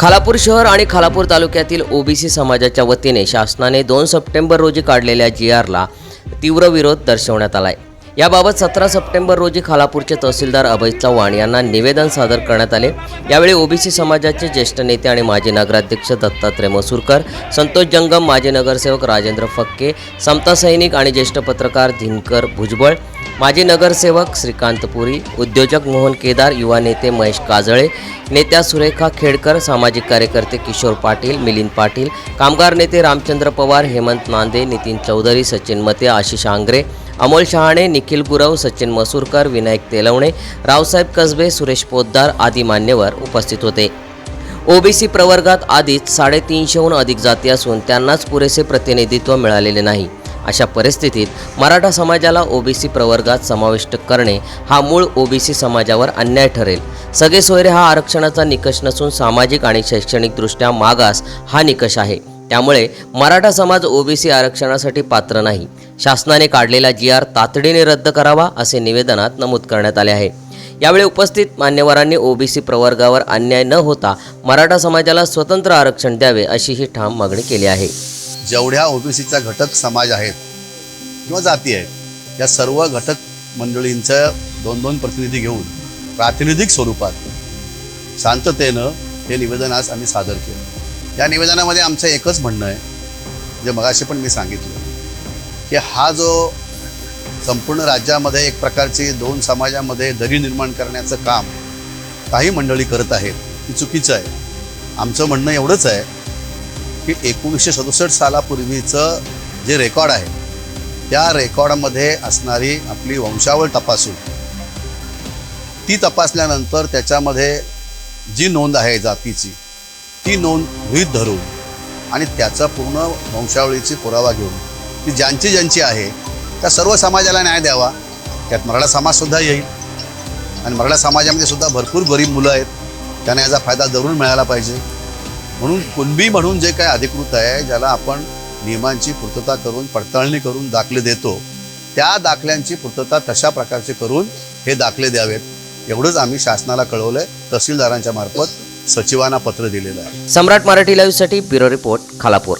खालापूर शहर आणि खालापूर तालुक्यातील ओबीसी समाजाच्या वतीने शासनाने दोन सप्टेंबर रोजी काढलेल्या जी आरला तीव्र विरोध दर्शवण्यात आला आहे याबाबत सतरा सप्टेंबर रोजी खालापूरचे तहसीलदार अभय चव्हाण यांना निवेदन सादर करण्यात आले. यावेळी ओबीसी समाजाचे ज्येष्ठ नेते आणि माजी नगराध्यक्ष दत्तात्रय मसूरकर संतोष जंगम माजी नगरसेवक राजेंद्र फक्के समता सैनिक आणि ज्येष्ठ पत्रकार दिनकर भुजबळ माजी नगरसेवक श्रीकांत पुरी उद्योजक मोहन केदार युवा नेते महेश काजळे नेत्या सुरेखा खेडकर सामाजिक कार्यकर्ते किशोर पाटील मिलिंद पाटील कामगार नेते रामचंद्र पवार हेमंत नांदे नितीन चौधरी सचिन मते आशिष आंग्रे अमोल शहाणे निखिल गुरव सचिन मसूरकर विनायक तेलवणे रावसाहेब कसबे सुरेश पोद्दार आदी मान्यवर उपस्थित होते. ओबीसी प्रवर्गात आधीच साडेतीनशेहून अधिक जाती असून त्यांनाच पुरेसे प्रतिनिधित्व मिळालेले नाही. अशा परिस्थितीत मराठा समाजाला ओबीसी प्रवर्गात समाविष्ट करणे हा मूळ ओबीसी समाजावर अन्याय ठरेल. सगळे सोयरे हा आरक्षणाचा निकष नसून सामाजिक आणि शैक्षणिकदृष्ट्या मागास हा निकष आहे. त्यामुळे मराठा समाज ओबीसी आरक्षणासाठी पात्र नाही. शासनाने काढलेला जी आर तातडीने रद्द करावा असे निवेदनात नमूद करण्यात आले आहे. यावेळी उपस्थित मान्यवरांनी ओबीसी प्रवर्गावर अन्याय न होता मराठा समाजाला स्वतंत्र आरक्षण द्यावे अशी ही ठाम मागणी केली आहे. जेवढ्या ओबीसीचा घटक समाज आहेत किंवा जाती आहेत या सर्व घटक मंडळींचं दोन दोन प्रतिनिधी घेऊन प्रातिनिधिक स्वरूपात शांततेनं हे निवेदन आज आम्ही सादर केलं. या निवेदनामध्ये आमचं एकच म्हणणं आहे जे मगाशी पण मी सांगितलं की हा जो संपूर्ण राज्यामध्ये एक प्रकारची दोन समाजामध्ये दरी निर्माण करण्याचं काम काही मंडळी करत आहेत ती चुकीचं आहे. आमचं म्हणणं एवढंच आहे की एकोणीसशे सदुसष्ट सालापूर्वीचं जे रेकॉर्ड आहे त्या रेकॉर्डमध्ये असणारी आपली वंशावळ तपासून ती तपासल्यानंतर त्याच्यामध्ये जी नोंद आहे जातीची ती नोंद गृहित धरून आणि त्याचा पूर्ण वंशावळीची पुरावा घेऊन ती ज्यांची ज्यांची आहे त्या सर्व समाजाला न्याय द्यावा. त्यात मराठा समाजसुद्धा येईल. आणि मराठा समाजामध्ये सुद्धा भरपूर गरीब मुलं आहेत. त्यांना याचा फायदा जरूर मिळाला पाहिजे. म्हणून कुणबी म्हणून जे काय अधिकृत आहे ज्याला आपण नियमांची पूर्तता करून पडताळणी करून दाखले देतो त्या दाखल्यांची पूर्तता तशा प्रकारचे करून हे दाखले द्यावेत. एवढंच आम्ही शासनाला कळवलंय तहसीलदारांच्या मार्फत. सचिवांना पत्र दिलेलं आहे. सम्राट मराठी लाईव्हसाठी ब्युरो रिपोर्ट खालापूर.